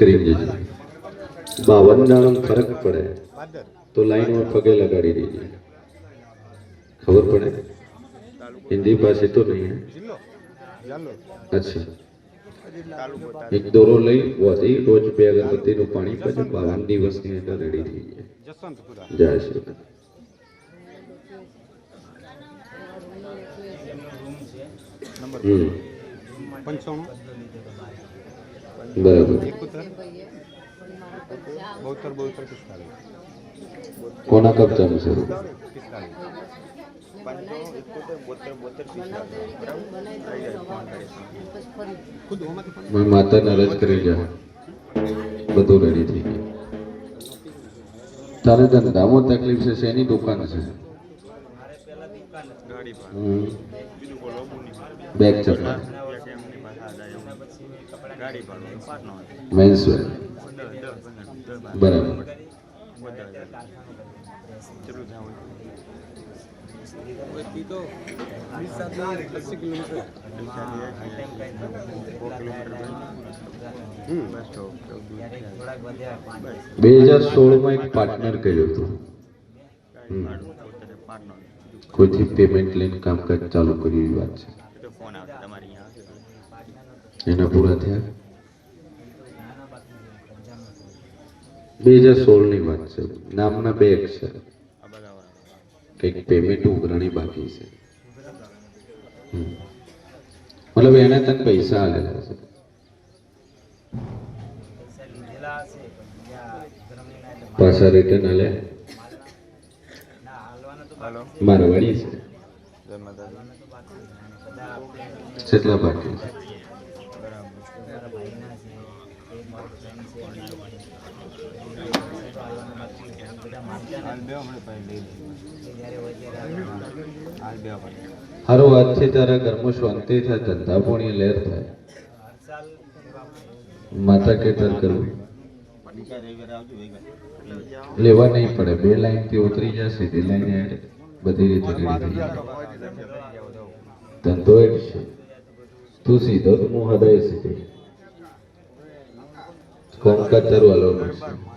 કરી દેજો બાવન દાડમ ફરક પડે. તો લાઈનમાં પગે લગાડી દેજે. ખબર પડે? હિન્દી પાસે તો નહીં? અચ્છા. એક દોરો લઈ, વધી, રોજ બે અગરબત્તીનું પાણી પછી બાવન દિવસની અંદર રેડી થઈ જાય. જય શ્રી. પંચાણું બરાબર. કોના કબજામાં છે મેં માતાને કરી જા બધું રેડી થઈ ગયું. તારે ધંધામાં તકલીફ છે, શેની દુકાન છે? બેગ ચપલા. મેન્સ વેર બરાબર. બે હજાર સોળમાં એક પાર્ટનર કર્યું હતું. કોઈથી પેમેન્ટ લઈને કામકાજ ચાલુ કર્યું એવી વાત છે. એના પૂરા થયા? બે હજાર સોળની વાત છે. નામના બે અક્ષર કંઈક પેમેન્ટ ઉઘરાણી બાકી છે. મતલબ એને તને પૈસા આલેલા છે. પાછા રિટર્ન આલે. મારવાડી છે. કેટલા બાકી છે. હારો વાત છે તારા ઘરમાં શાંતિ થાય ધંધા પોણી લેર થાય. માતા કે તર કરવું. લેવા નહીં પડે બે લાઈનથી ઉતરી જાય સીધી લાઈન બધી રીતે ધંધો એક છે. તું સીધો તો હૃદય સીધો. કોમકાજ તારું હાલવા મળશે નહીં, નહીં.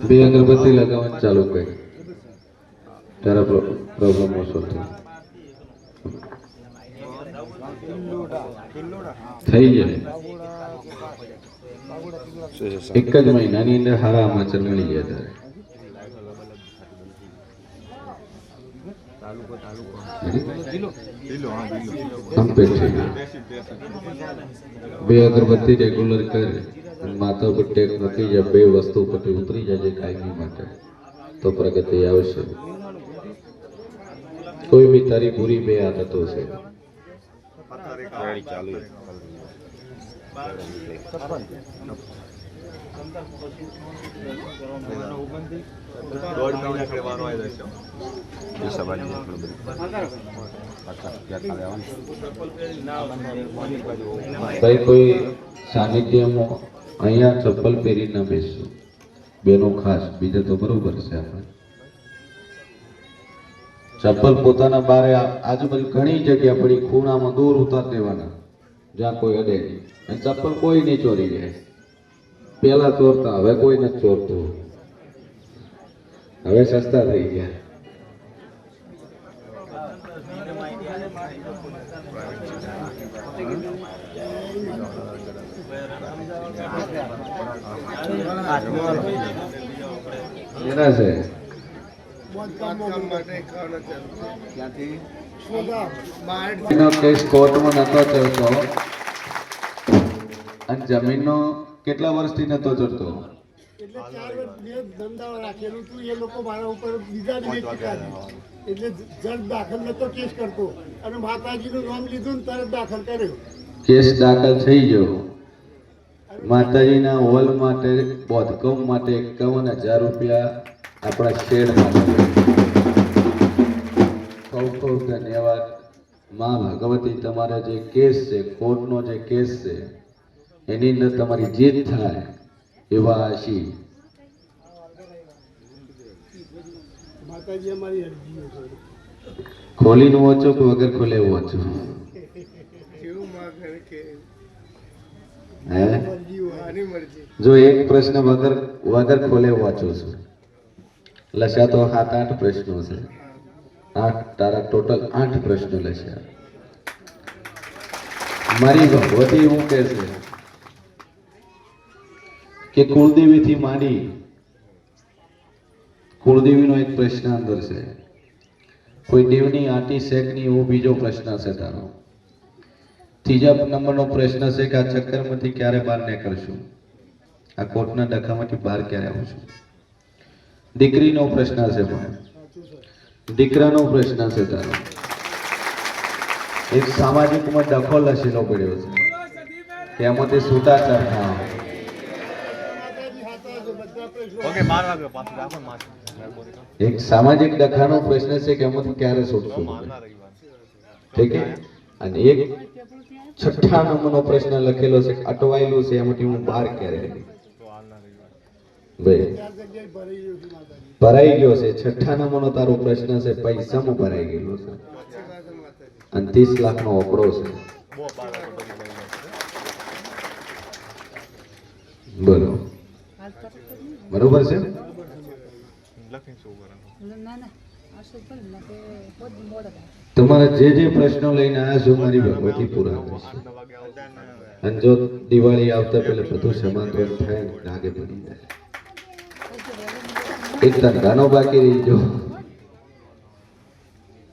બે અગરબત્તી લગાવવાનું ચાલુ કરી. ત્યારે પ્રોબ્લેમ સોલ્વ થઈ જાય એક જ મહિનાની અંદર સારા સમાચાર મળી ગયા ગયું બે અગરબત્તી રેગ્યુલર કરે માથા ઉપર ટેક મૂકી જાય, બે વસ્તુ ઉપરથી ઉતરી જાય કાયમી માટે. તો પ્રગતિ આવશે. કોઈ બી તારી પૂરી બે આદતો છે. ભાઈ કોઈ સાનિધ્યમાં અહીંયા ચપ્પલ પહેરી ન બેસવું બેનો ખાસ. બીજા તો બરોબર છે આપણે. ચપ્પલ પોતાના બારે આજુબાજુ ઘણી જગ્યા પડી ખૂણામાં દૂર ઉતાર દેવાના. જ્યાં કોઈ અડે નહીં. ચપ્પલ કોઈ નહીં ચોરી જાય પેલા ચોરતા, હવે કોઈ નથી ચોરતું. હવે સસ્તા થઈ ગયા. એના છે. કેસ કોર્ટમાં નતો ચડતો જમીનનો કેટલા વર્ષથી નતો ચડતો? એટલે ચાર વર્ષ રાખેલું હતું. એ લોકો મારા ઉપર બીજા એટલે જડ દાખલ નતો કેસ કરતો. અને માતાજીનું નામ લીધું તરત દાખલ કર્યો. કેસ દાખલ થઈ ગયો. માતાજીના હોલ માટે બોધકમ માટે એકાવન હજાર રૂપિયા આપણા શેડ માટે ખૂબ ખૂબ ધન્યવાદ. માં ભગવતી તમારા જે કેસ છે કોર્ટનો જે કેસ છે એની અંદર તમારી જીત થાય એવા આશી. ખોલીને વાંચો કે વગર ખોલે વાંચો? જો એક પ્રશ્ન વગર વગર ખોલે વાંચો છું. લસ્યા તો સાત આઠ પ્રશ્નો છે. આઠ તારા ટોટલ આઠ પ્રશ્નો લસ્યા મારી ભગવતી એવું કે છે કે કુળદેવીથી માંડી કુળદેવીનો એક પ્રશ્ન અંદર છે. કોઈ દેવની આટી શેકની એવો બીજો પ્રશ્ન છે તારો. ત્રીજા નંબરનો પ્રશ્ન છે કે આ ચક્કરમાંથી ક્યારે બહાર નીકળશું? આ કોર્ટના ડખામાંથી બહાર ક્યારે આવશું? દીકરીનો પ્રશ્ન છે પણ. દીકરાનો પ્રશ્ન છે તારો. એક સામાજિકમાં ડખો લસેલો પડ્યો છે. કે એમાંથી છૂટાછાટ ના આવે. માતાજી હાથા છે બધા પ્રશ્નો ઓકે બાર વાગ્યો પાછું રાખો ને માથે મહેરબાની કરો. એક સામાજિક ડખાનો પ્રશ્ન છે કે એમાંથી ક્યારે છૂટશું ઠીક છે? અને એક છઠ્ઠા નંબરનો પ્રશ્ન લખેલો છે અટવાયેલું છે એમાંથી હું બહાર ક્યારે ભરાઈ ગયું છે. છઠ્ઠા નંબરનો તારો પ્રશ્ન છે પૈસામાં ભરાઈ ગયેલો છે. અને ત્રીસ લાખનો ઓકડો છે. બોલો. બરોબર છે? તમારા જે જે પ્રશ્નો લઈને આવ્યા છો મારી ભગવતી પૂરા કરશે અને જો દિવાળી આવતા પહેલા બધું સમાધાન થાય લાગે બની જાય. એક ધંધાનો બાકી રહી ગયો.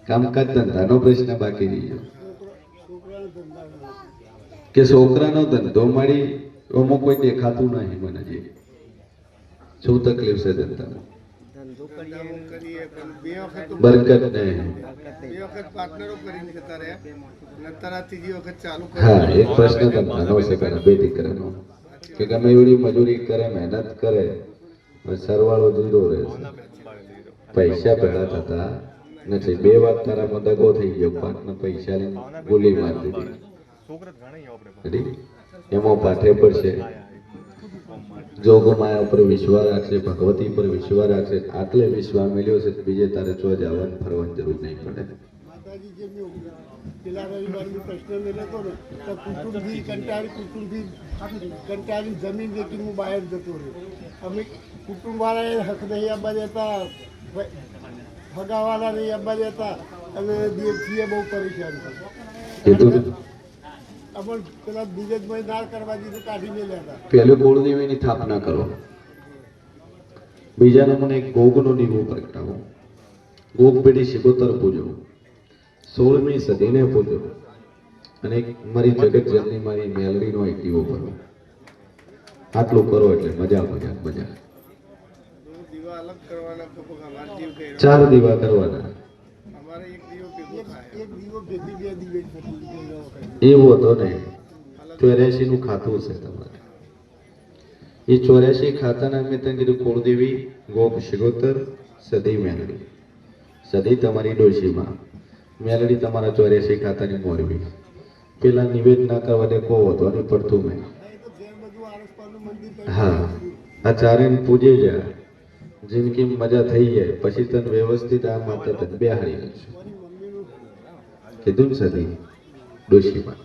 કામકાજ ધંધાનો પ્રશ્ન બાકી રહી ગયો. કે છોકરાનો ધંધો મળી, અમુક કોઈ દેખાતું નહીં મને જે. શું તકલીફ છે ધંધામાં ધંધો કરીએ પણ બે વખત તો બરકત નહીં. બે વખત પાર્ટનરો કરીને જતા રહ્યા. નતર આ ત્રીજી વખત ચાલુ હા એક પ્રશ્ન ધંધાનો છે ઘણા બે દીકરાનો. કે ગમે એવડી મજૂરી કરે મહેનત કરે સરવાળો જીરો રહે પૈસા ભેળા થતા નથી. બે વાત તારામાં દગો થઈ ગયો. પાકના પૈસા લઈને ગોલી મારી દીધી? એમાં પાઠે પડશે. જોગમાયા ઉપર વિશ્વાસ રાખશે ભગવતી પર વિશ્વાસ રાખશે આટલે વિશ્વાસ મળ્યો છે બીજે તારે છો જવાનું ફરવાની જરૂર નહીં પડે. પેલા રવિવારનો પ્રશ્ન મેળવ્યો હતો ને તો કુટુંબથી કંટાળી કુટુંબથી કંટાળી જમીન હું બહાર જતો રહ્યો. અમે કુટુંબવાળાએ હક નહીં આપવા દેતા ભગાવાળા નહીં આપવા દેતા અને દેવજીએ બહુ પરેશાન હતા અમર પેલા બીજેશભાઈ ના કરવા દીધું કાઢી મેલ્યા હતા. પહેલું કુળદેવીની સ્થાપના કરો. બીજા નંબરને ગોગનો દીવો પ્રગટાવો. ગોગ પેઢી શિગોતર પૂજો. સોળમી સદીને પૂજો. અને મારી જગત જમની મારી મેલરીનો એક દીવો કરો. આટલું કરો એટલે મજા મજા મજા. ચાર દીવા કરવાના અમારે એક દીવો ભેગો થાય એક દીવો ભેગી બે દીવે થતી એવું હતો ને ચોર્યાસી ખાતું હશે તમારે. એ ચોર્યાસી ખાતાના મેં તને કીધું, કુળદેવી, ગોપ શિગોતર સદી, મેલડી. સદી તમારી ડોશીમાં. મેલડી તમારા ચોર્યાસી ખાતાની મોરવી પેલા નિવેદ ના કરવા દે કો હતો, અને પડતું મેં. હા, આ ચારેને પૂજે જા જિંદગી મજા થઈ જાય, પછી તને વ્યવસ્થિત આ માતા તને બેહાડી નાખશું કીધું ને સદી ડોશીમાં.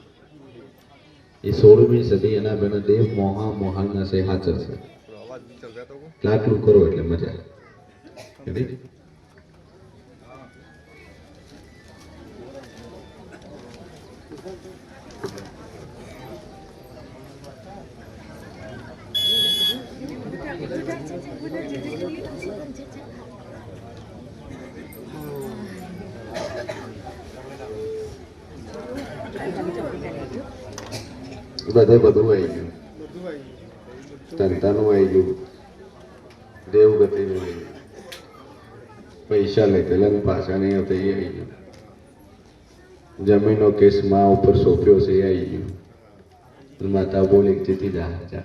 એ સોળમી સદી એના બેના દેવ મોહા મોહાના છે હાજર છે કો આટલું કરો એટલે મજા Ready? બધે બધું આવી ગયું. ધંધાનું આવી ગયું. દેવગતિનું આવી ગયું. પૈસા લીધેલા ને પાછા નહીં હતા એ આવી ગયું. જમીનનો કેસમાં ઉપર સોંપ્યો છે, એ આવી ગયું. માતા બોલે જીતી જા હજાર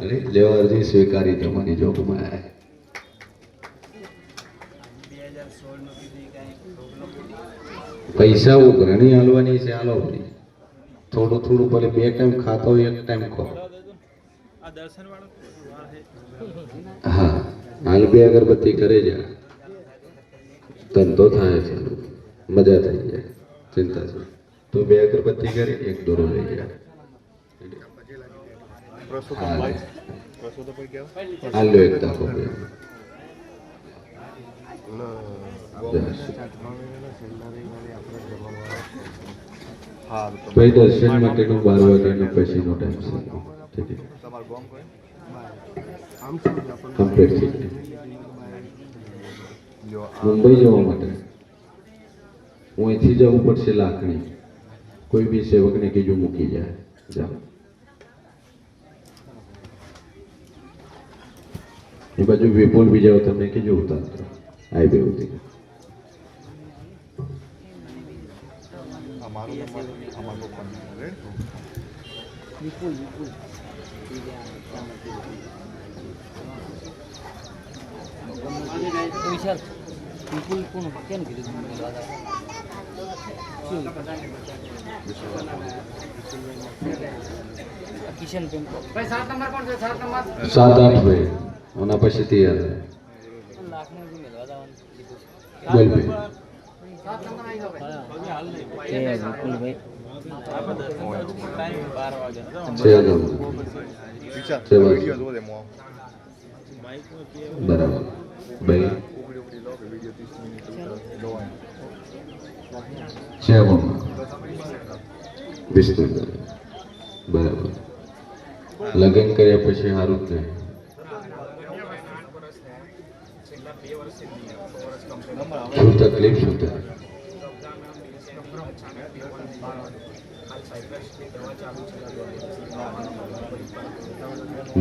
અરે, લેવા અરજી સ્વીકારી તમારી જોગમાં આવે પૈસા ઉઘરણી હાલવાની છે, હાલો. થોડું થોડું ભલે બે ટાઈમ ખાતો એક ટાઈમ ખો. હા હાલ બે અગરબત્તી કરે જા ધંધો થાય છે. મજા થઈ જાય. ચિંતા છે. તો બે અગરબત્તી કરી એક દોરો લઈ જાય હાલ. એક દાખલો બે. હા ભાઈ દર્શન માટેનો બાર વાગ્યાનો પછીનો ટાઈમ છે. છે છે? કમ્પ્લીટ જો મુંબઈ જવા માટે. હું અહીંથી જવું પડશે લાખણી. કોઈ બી સેવકને કીજું મૂકી જાય. જાઓ. એ બાજુ વિપુલ બીજા તમને કીજું કીધું આવી બે સુધી. અમારો નંબર અમારો પપ્પાનો રેડ વિશાલ વિપુલ કોણ કેમ કીધું તમને દાદા? કિશન પેન ભાઈ સાત નંબર કોણ છે? સાત નંબર? સાત આઠ ભાઈ. ઓના પછી તૈયાર થાય લાખને જે મેળવા દાવાનું બોલ ભાઈ. છે એ વિપુલભાઈ બાર વાગે છે અગાઉ વિચાર છે બસ. વિડીયો જોવે મો બરાબર ભાઈ ઉકડી ઉકડી લો વિડીયો 30 મિનિટ જોવાનું છે આમાં વિષ્ણુ બરાબર લગ્ન કર્યા પછી સારું જ નહીં શું તકલીફ શું થાય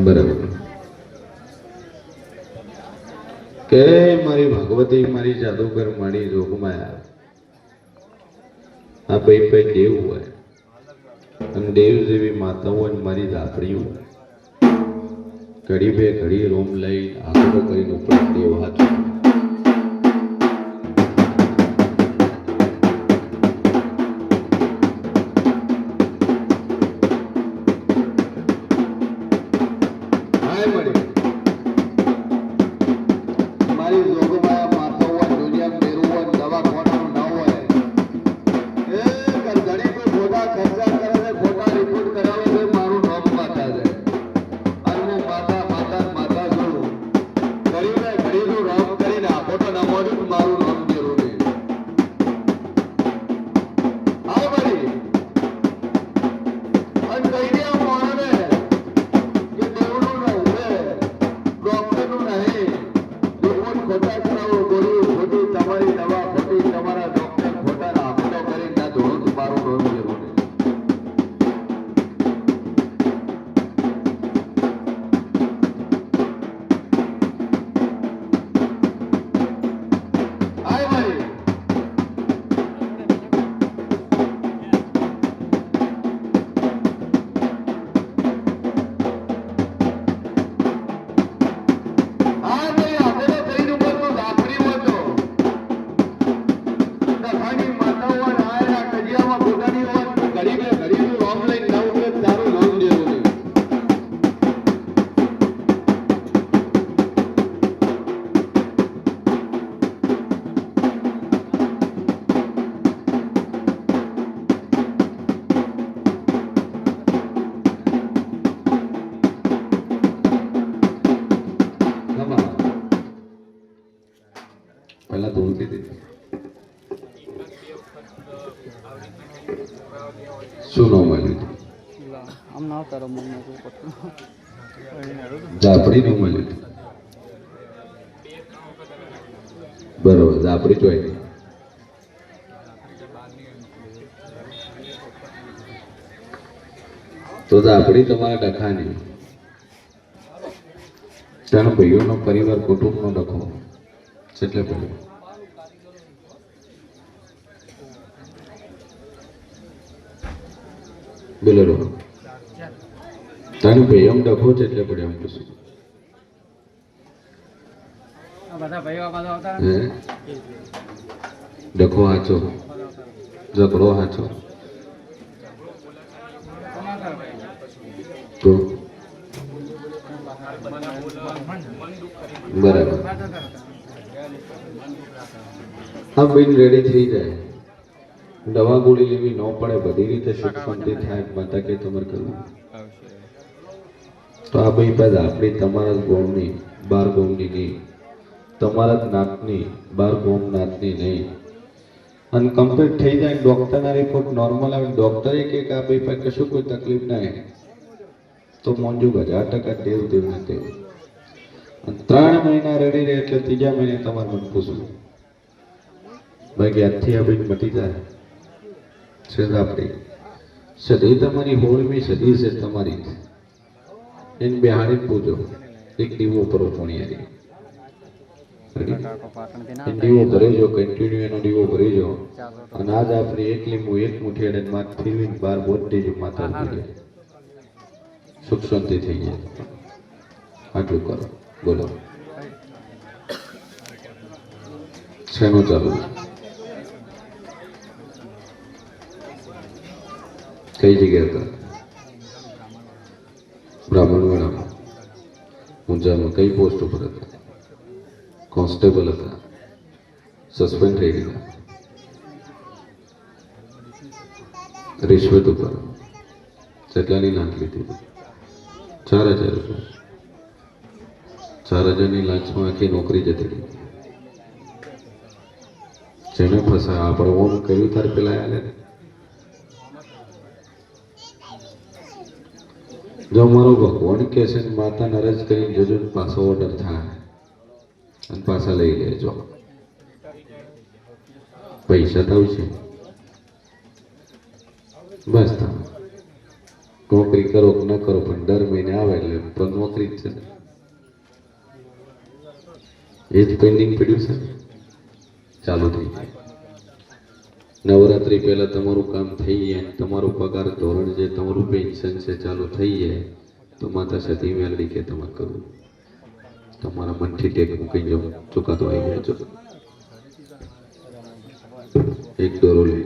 બરાબર. કે મારી ભગવતી, મારી જાદુગર, મારી જોગમાયા આ ભાઈ ભાઈ દેવ હોય. અને દેવ જેવી માતા હોય ને મારી દાપડી હોય ઘડી બે ઘડી રોમ લઈ આખો કરીને ઉપર દેવ હાથ. આમ ના આવતા રમવું નતું પડતું ઝાપડી નું મળ્યું બરોબર, ઝાપડી જોઈ ગઈ તો ઝાપડી તમારા ડખાની. ત્રણ ભાઈઓનો પરિવાર, કુટુંબનો ડખો. એટલે ભાઈઓ બોલો. ભાઈઓ ડખો છે એટલે પડે એમ કશું ડખો હાચો. ઝઘડો હાચો. તો? બરાબર. હા બેન રેડી થઈ જાય. દવા ગોળી લેવી ન પડે બધી રીતે સુખ શાંતિ થાય માતા કે તમારે કરવું? તો આ ભાઈ પાસે આપણી તમારા જ ગોમની બાર ગોમની નહીં. તમારા જ નાતની બાર ગોમ નાતની નહીં. અને કમ્પ્લીટ થઈ જાય ડૉક્ટરના રિપોર્ટ નોર્મલ આવે ડૉક્ટરે કે કે આ ભાઈ પાસે કશું કોઈ તકલીફ ના આવે તો મોંજુ હજાર ટકા દેવ દેવ ને દેવ અને ત્રણ મહિના રેડી રહે એટલે ત્રીજા મહિને તમારે મને પૂછવું. બાકી આજથી આ ભાઈ મટી જાય. છે જ આપણી. સદી તમારી હોળમી સદી છે તમારી એને બિહારી પૂજો એક દીવો ભરો પોણિયારી દીવો ભરી જો કન્ટિન્યુ એનો દીવો ભરી જો અને આજ આપણે એક લીંબુ એક મુઠ્ઠી અને માથ ફેરવીને બાર બોટ દેજો માતા ઊભી સુખ શાંતિ થઈ જાય આટલું કરો બોલો શેનું ચાલુ? કઈ જગ્યાએ હતા ઊંઝામાં કઈ પોસ્ટ ઉપર હતા કોન્સ્ટેબલ હતા સસ્પેન્ડ થઈ ગયા રિશ્વત ઉપર કેટલાની લાંચ લીધી ચાર હજાર રૂપિયા ચાર હજારની લાંચમાં આખી નોકરી જતી રહી જેને ફસાય આપણે ઓમ કર્યું તાર પેલા આલે ને જો મારો ભગવાન કે છે માતા નરજ કરીને જોજો પાછો ઓર્ડર થાય. અને પાછા લઈ લેજો. પૈસા તો આવશે. બસ તમે નોકરી કરો કે ન કરો, પણ દર મહિને આવે એટલે પણ નોકરી જ છે એ જ પેન્ડિંગ પડ્યું છે ચાલુ થઈ જાય નવરાત્રી પહેલા તમારું કામ થઈ જાય અને તમારું પગાર ધોરણ જે તમારું પેન્શન છે ચાલુ થઈ જાય, તો માતા સતી મેળવી કે તમારે કરવું. તમારા મનથી ટેક મૂકી જાઓ, ચુકાતો આવી ગયા એક દોરો લઈ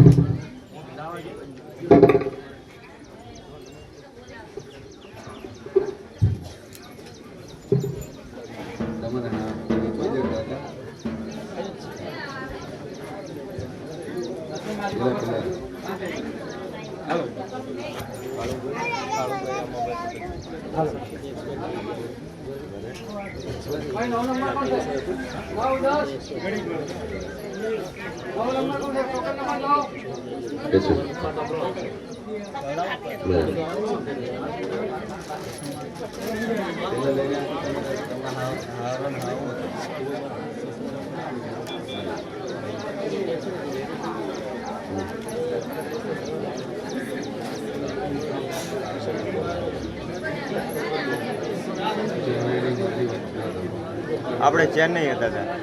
આપણે ચેન્નઈ હતા ત્યાં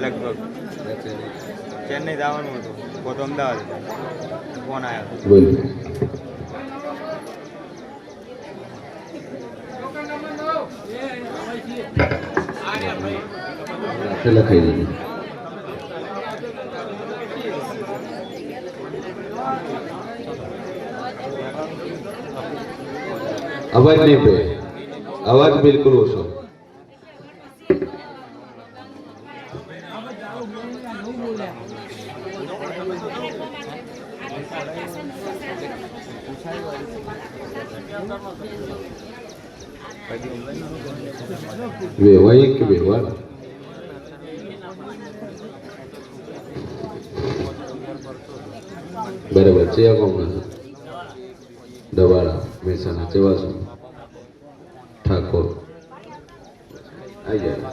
લગભગ. ચેન્નઈ. જવાનું હતું. પોતો અમદાવાદ ફોન આવ્યો તે લખાઈ દીધું. અવાજ નહીં બે અવાજ બિલકુલ ઓછો. વેવાય કે વેવાય બરાબર છે દવાળા કોણ દવાડા મહેસાણા ચેવાસુ ઠાકોર. આવી જાય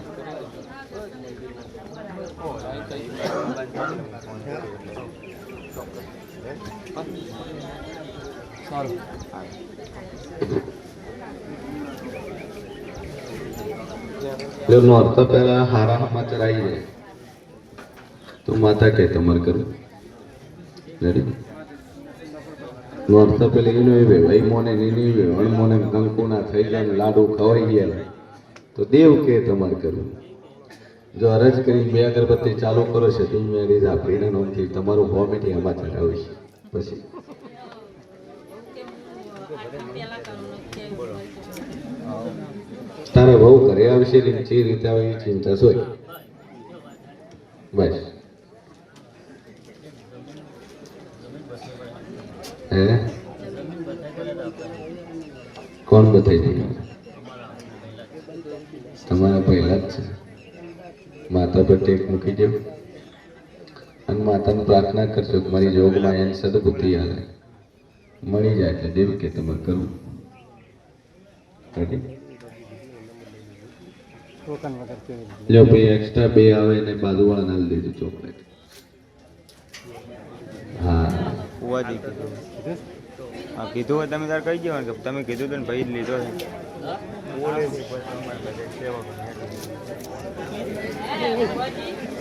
એટલે પહેલા હારા સમાચાર આવી જાય. તો માતા કે તમારે કરવું? રેડી નોરતા પેલી એનો એ ભાઈ મોને અણ મોને કંકુના થઈ જાય ને લાડુ ખવાઈ ગયા તો દેવ કે તમારે કરવું? જો અરજ કરી બે અગરબત્તી ચાલુ કરો છે, તો મેળી આપીને નોમથી તમારું વોમિટી આમાં ચડાવીશ પછી? તારા બહુ ઘરે આવશે જે રીતે આવે એ ચિંતા સોય બસ. હે? કોણ બતાવી દીધું તમારા પહેલા જ છે. માતા પર ટેક મૂકી દો. અને માતાને પ્રાર્થના કરજો કે મારી યોગમાં એને સદબુદ્ધિ આવે. મળી જાય એટલે દેવ કે તમે કરવું. જો ભાઈ એક્સ્ટ્રા બે આવે ને બાજુવાળાને આલી દેજો ચોકલેટ. હા કુવાજી કીધું. હા, કીધું હોય તમે તાર કહી દેવાનું કે તમે કીધું તો ને ભાઈ જ લીધો છે.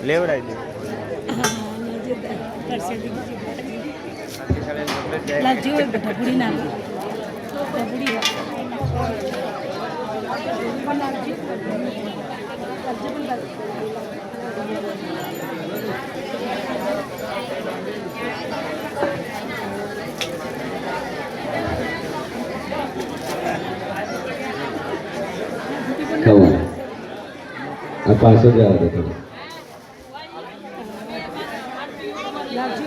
લેવડાવી દે Thank એક ખબર આ પાછો જ આવે તમે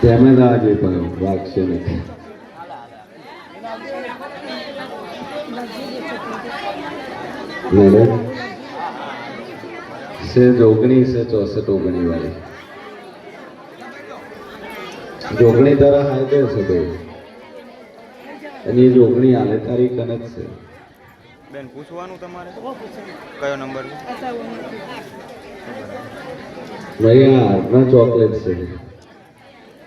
તેમે જ આવવા જોઈએ પણ વાગશે નથી. મેડમ છે ઓગણીસ ચોસઠ ઓગણી વાળી. જોગણી તારા હાથે છે ભાઈ અને એ જોગણી હાલે તારી કનક છે. બેન પૂછવાનું તમારે? કયો નંબર ભાઈ આ હારના ચોકલેટ છે.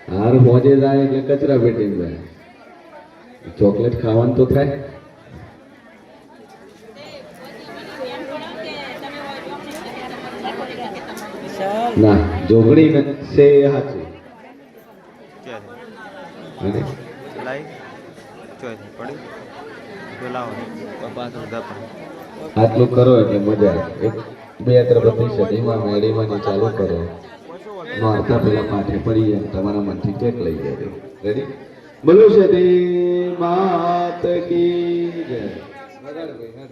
હાર પહોંચે જાય એટલે કચરા પેટી જાય. ચોકલેટ ખાવાનું તો થાય. ના. જોગણી છે એ સાચું. લાઈ પડી. આટલું કરો એટલે મજા એક બે અગરબત્તી સદીમાં મેળીમાં ચાલુ કરો. નોરતા પેલા પાઠે પડી જાય તમારા મનથી કેક લઈ જાય. રેડી બોલો સદી માત કી જય. વગાડ ભાઈ.